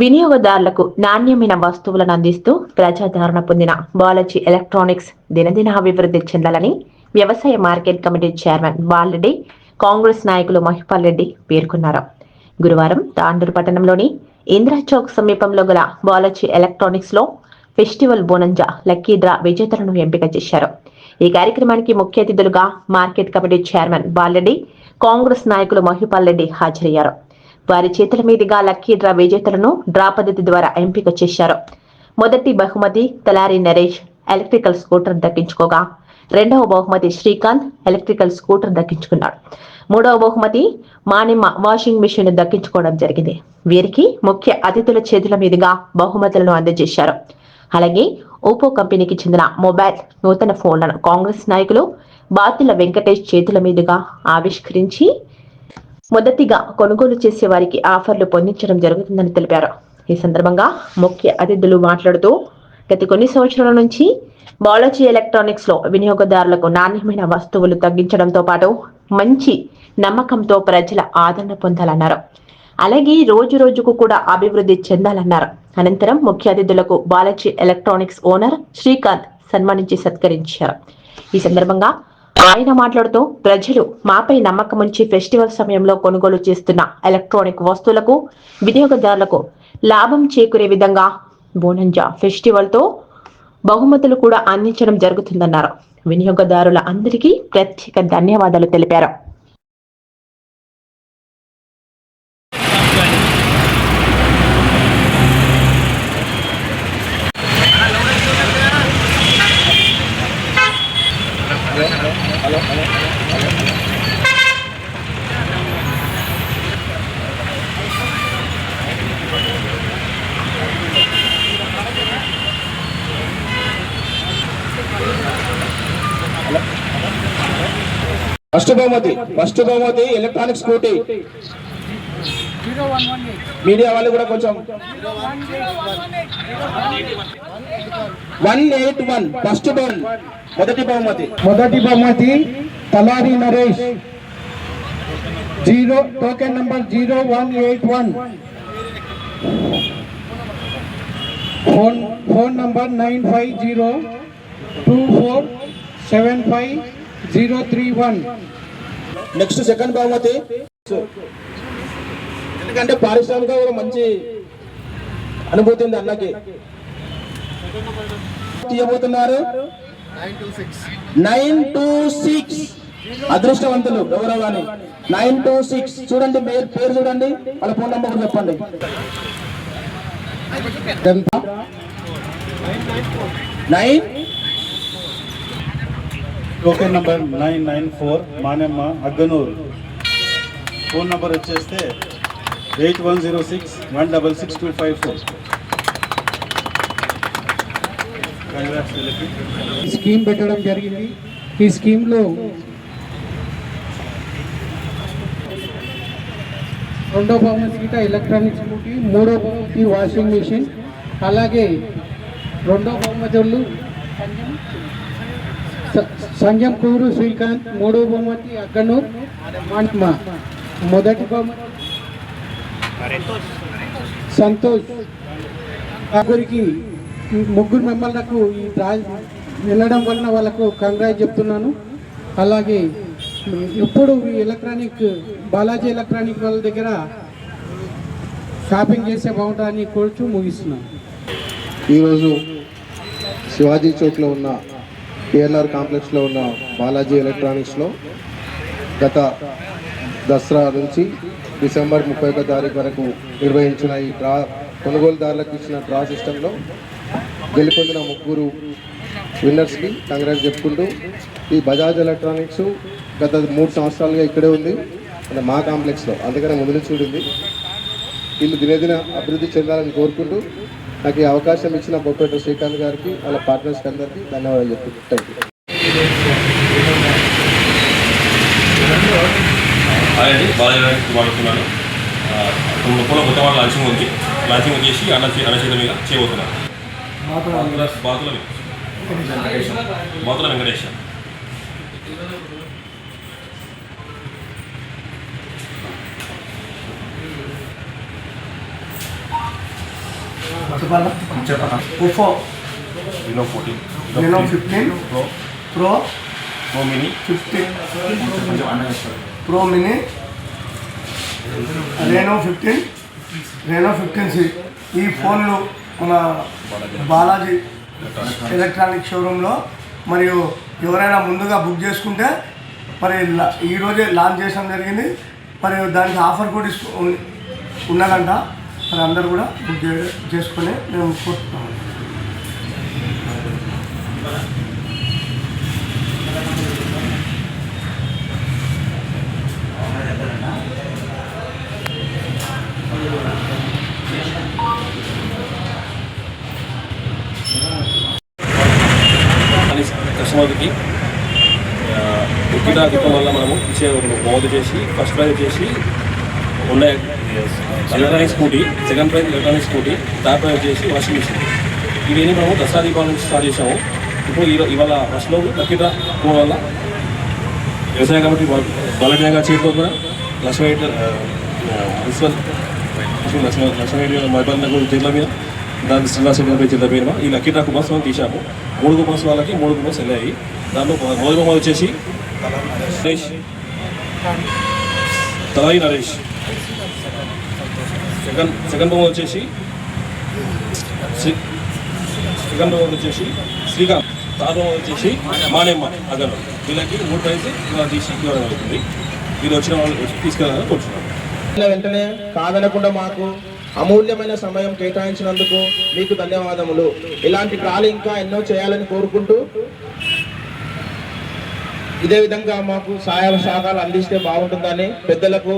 వినియోగదారులకు నాణ్యమైన వస్తువులను అందిస్తూ ప్రజాదరణ పొందిన బాలాజీ ఎలక్ట్రానిక్స్ దినదిన అభివృద్ధి చెందాలని వ్యవసాయ market committee chairman Balareddy Congress నాయకులు మహిపాల్ రెడ్డి పేర్కొన్నారు. గురువారం తాండూరు పట్టణంలోని ఇందిరా చౌక్ సమీపంలో గల బాలాజీ ఎలక్ట్రానిక్స్లో ఫెస్టివల్ బోనంజా లక్కీ డ్రా విజేతలను ఎంపిక చేశారు. ఈ కార్యక్రమానికి ముఖ్య అతిథులుగా market committee chairman Balareddy Congress నాయకులు మహిపాల్ రెడ్డి హాజరయ్యారు. వారి చేతుల మీదుగా లక్కీ డ్రా విజేతలను డ్రా పద్ధతి ద్వారా ఎంపిక చేశారు. మొదటి బహుమతి తలారి నరేష్ ఎలక్ట్రికల్ స్కూటర్ దక్కించుకోగా. రెండవ బహుమతి శ్రీకాంత్ ఎలక్ట్రికల్ స్కూటర్ దక్కించుకున్నాడు. మూడవ బహుమతి మానిమ్మ వాషింగ్ మిషన్ దక్కించుకోవడం జరిగింది. వీరికి ముఖ్య అతిథుల చేతుల మీదుగా బహుమతులను అందజేశారు. అలాగే ఓపో కంపెనీకి చెందిన మొబైల్ నూతన ఫోన్లను కాంగ్రెస్ నాయకులు బాతుల వెంకటేష్ చేతుల మీదుగా ఆవిష్కరించి మొదటిగా కొనుగోలు చేసే వారికి ఆఫర్లు పొందించడం జరుగుతుందని తెలిపారు. ఈ సందర్భంగా ముఖ్య అతిథులు మాట్లాడుతూ గత కొన్ని సంవత్సరాల నుంచి బాలాజీ ఎలక్ట్రానిక్స్లో వినియోగదారులకు నాణ్యమైన వస్తువులు తగ్గించడంతో పాటు మంచి నమ్మకంతో ప్రజల ఆదరణ పొందాలన్నారు. అలాగే రోజు రోజుకు కూడా అభివృద్ధి చెందాలన్నారు. అనంతరం ముఖ్య అతిథులకు బాలాజీ ఎలక్ట్రానిక్స్ ఓనర్ శ్రీకాంత్ సన్మానించి సత్కరించారు. ఈ సందర్భంగా ఆయన మాట్లాడుతూ ప్రజలు మాపై నమ్మకం ఉంచి ఫెస్టివల్ సమయంలో కొనుగోలు చేస్తున్న ఎలక్ట్రానిక్ వస్తువులకు వినియోగదారులకు లాభం చేకూరే విధంగా బోనంజా ఫెస్టివల్తో బహుమతులు కూడా అందించడం జరుగుతుందన్నారు. వినియోగదారుల అందరికీ ప్రత్యేక ధన్యవాదాలు తెలిపారు. ఫస్ట్ బహుమతి ఫస్ట్ బహుమతి ఎలక్ట్రానిక్ స్కూటీ మీడియా వాళ్ళు కూడా కొంచెం. వన్ ఎయిట్ వన్ ఫస్ట్ బహుమతి మొదటి బహుమతి. మొదటి బహుమతి Talari Naresh. Zero token number zero one eight one. Phone phone number nine five zero two four seven five zero three one. Next second బహుమతి. ఎందుకంటే పారిశ్రామిక కూడా మంచి అనుభూతి ఉంది అన్నకి. తీయబోతున్నారు. Nine two six. అదృష్టవంతులు ఎవరో కానీ నైన్ టూ సిక్స్. చూడండి పేరు పేరు చూడండి. వాళ్ళ ఫోన్ నెంబర్ కూడా చెప్పండి. Nine token number nine nine four Manemma Agganuru. Phone number వచ్చేస్తే eight one zero six one double six two five four. ఈ స్కీమ్ పెట్టడం జరిగింది. ఈ స్కీమ్లో రెండో బహుమతి గీత ఎలక్ట్రానిక్ స్కూటీ మూడో బహుమతి వాషింగ్ మిషన్ అలాగే రెండో బహుమతులు స- సంజం కూరు శ్రీకాంత్ మూడో బహుమతి అగ్గనూర్ మాన్మ మొదటి బహుమతి. సంతోష్. ముగ్గురికి ముగ్గురు మెంబర్లకు ఈ వెళ్ళడం వలన వాళ్ళకు కంగ్రాట్ చెప్తున్నాను. అలాగే ఇప్పుడు ఈ ఎలక్ట్రానిక్ బాలాజీ ఎలక్ట్రానిక్ వాళ్ళ దగ్గర షాపింగ్ చేసే బాగుంటుందని కోరుచు ముగిస్తున్నాను. ఈరోజు శివాజీ చౌక్లో ఉన్న కేఎల్ఆర్ కాంప్లెక్స్లో ఉన్న బాలాజీ ఎలక్ట్రానిక్స్లో గత దసరా నుంచి డిసెంబర్ ముప్పై ఒక తారీఖు వరకు నిర్వహించిన ఈ డ్రా కొనుగోలుదారులకు ఇచ్చిన డ్రా సిస్టంలో గెలుపొందిన ముగ్గురు విన్నర్స్కి కంగ్రాట్స్ చెప్పుకుంటూ ఈ బజాజ్ ఎలక్ట్రానిక్స్ గత మూడు సంవత్సరాలుగా ఇక్కడే ఉంది అంటే మా కాంప్లెక్స్లో. అందుకనే ముందు నుంచి ఉంది వీళ్ళు దినదిన అభివృద్ధి చెందాలని కోరుకుంటూ నాకు ఈ అవకాశం ఇచ్చిన బొప్పేట శ్రీకాంత్ గారికి వాళ్ళ పార్ట్నర్స్కి అందరికీ ధన్యవాదాలు చెప్తున్నాను. థ్యాంక్ యూ గారికి వాడుతున్నాను ముప్పలో కొత్త వాళ్ళ లాంచింగ్ ఉంది. లాంచింగ్ వచ్చేసి అన్న అన్న చేత మీద చేయబోతున్నాను. బాతుల బాతుల బాతుల వెంకటేష్ చెప్పాలా చెప్పనా Oppo fourteen Reno fifteen pro pro pro mini fifteen కొంచెం pro mini Reno fifteen Reno fifteen C ఈ ఫోన్లు మన బాలాజీ ఎలక్ట్రానిక్ షోరూంలో మరియు ఎవరైనా ముందుగా బుక్ చేసుకుంటే మరి ఈరోజే లాంచ్ చేయడం జరిగింది మరియు దానికి ఆఫర్ కూడా ఉన్నదంట మరి అందరూ కూడా బుక్ చేసుకొని మేము కోరుతున్నాము కస్టమర్కి ఉచిత ఇవ్వడం వల్ల మనము ఇచ్చే ఒక చేసి ఫస్ట్ ప్రైజ్ చేసి ఉన్నాయి. Electronic scooty second prize electronic scooty third prize వచ్చేసి వాషింగ్ మిషన్ ఇవన్నీ మేము దసరా దీపావళి నుంచి స్టార్ట్ చేసాము ఇప్పుడు ఈ- ఇవాళ ఫస్ట్లో లక్కీ డ్రా వల్ల. వ్యవసాయం కాబట్టి బాలజ్ఞ గారి చేతిలో కూడా లక్ష్మీ మున్సిపల్ లక్ష్మీ లక్ష్మీ మొబైల్ నగర్ మీద దాని శ్రీనివాస గారి జిల్లా మీద ఈ లక్కీ డ్రా కుమార్స్ తీసాము మూడు కుమార్స్ వాళ్ళకి మూడు కుమార్స్ వెళ్ళాయి దాంట్లో మొదటి బొమ్మ వచ్చేసి నరేష్ తలాయి నరేష్. సెకండ్ సెకండ్ బొమ్మ వచ్చేసి సెకండ్ బొమ్మ వచ్చేసి శ్రీకాంత్ థర్డ్ బొమ్మ వచ్చేసి మానేమ్మ అగర్ వీళ్ళకి మూడు ప్రైజ్ తీసి ఇవ్వడం జరుగుతుంది. వీళ్ళు వచ్చిన వాళ్ళు తీసుకెళ్ళాలని కూర్చున్నాం. వెంటనే కాదనకుండా మాకు అమూల్యమైన సమయం కేటాయించినందుకు మీకు ధన్యవాదములు. ఇలాంటి డ్రాలు ఇంకా ఎన్నో చేయాలని కోరుకుంటూ ఇదే విధంగా మాకు సహాయ సహకారాలు అందిస్తే బాగుంటుందని పెద్దలకు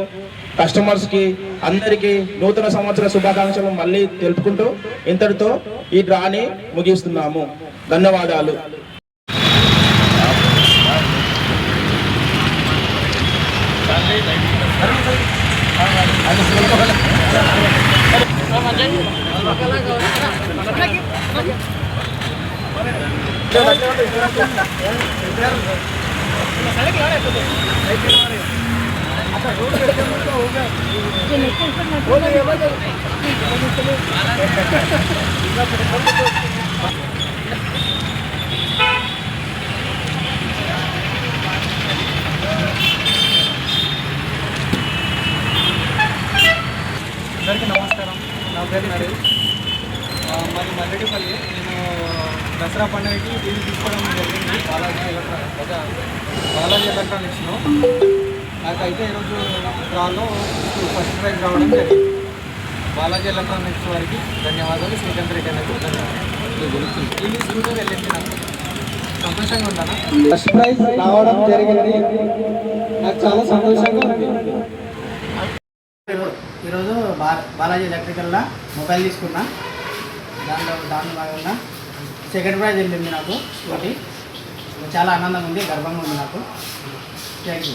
కస్టమర్స్కి అందరికీ నూతన సంవత్సర శుభాకాంక్షలు మళ్ళీ తెలుపుకుంటూ ఇంతటితో ఈ డ్రాని ముగిస్తున్నాము. ధన్యవాదాలు. అందరికీ నమస్కారం. నా పేరు నరేష్. మరి మల్లెడిపల్లి నేను దసరా పండుగకి టీవీ తీసుకోవడం జరిగింది. బాలాజీ ఎలక్ట్రానిక్స్ బాలాజీ ఎలక్ట్రానిక్స్లో. నాకైతే ఈరోజు డ్రాలో ఫస్ట్ ప్రైజ్ రావడం జరిగింది. బాలాజీ ఎలక్ట్రానిక్స్ వారికి ధన్యవాదాలు. శ్రీకాంత్ రెడ్డి ధన్యవాదాలు. ఈ స్కూటర్ వెళ్ళింది నాకు. సంతోషంగా ఉన్నాను? ఫస్ట్ ప్రైజ్ రావడం జరిగింది. నాకు చాలా సంతోషంగా ఉంది. ఈరోజు బా బాలాజీ ఎలక్ట్రికల్లో మొబైల్ తీసుకున్నా. దాంట్లో దాంట్లో భాగంగా సెకండ్ ప్రైజ్ వెళ్ళింది నాకు. ఒకటి. చాలా ఆనందంగా ఉంది గర్వంగా ఉంది నాకు. Thank you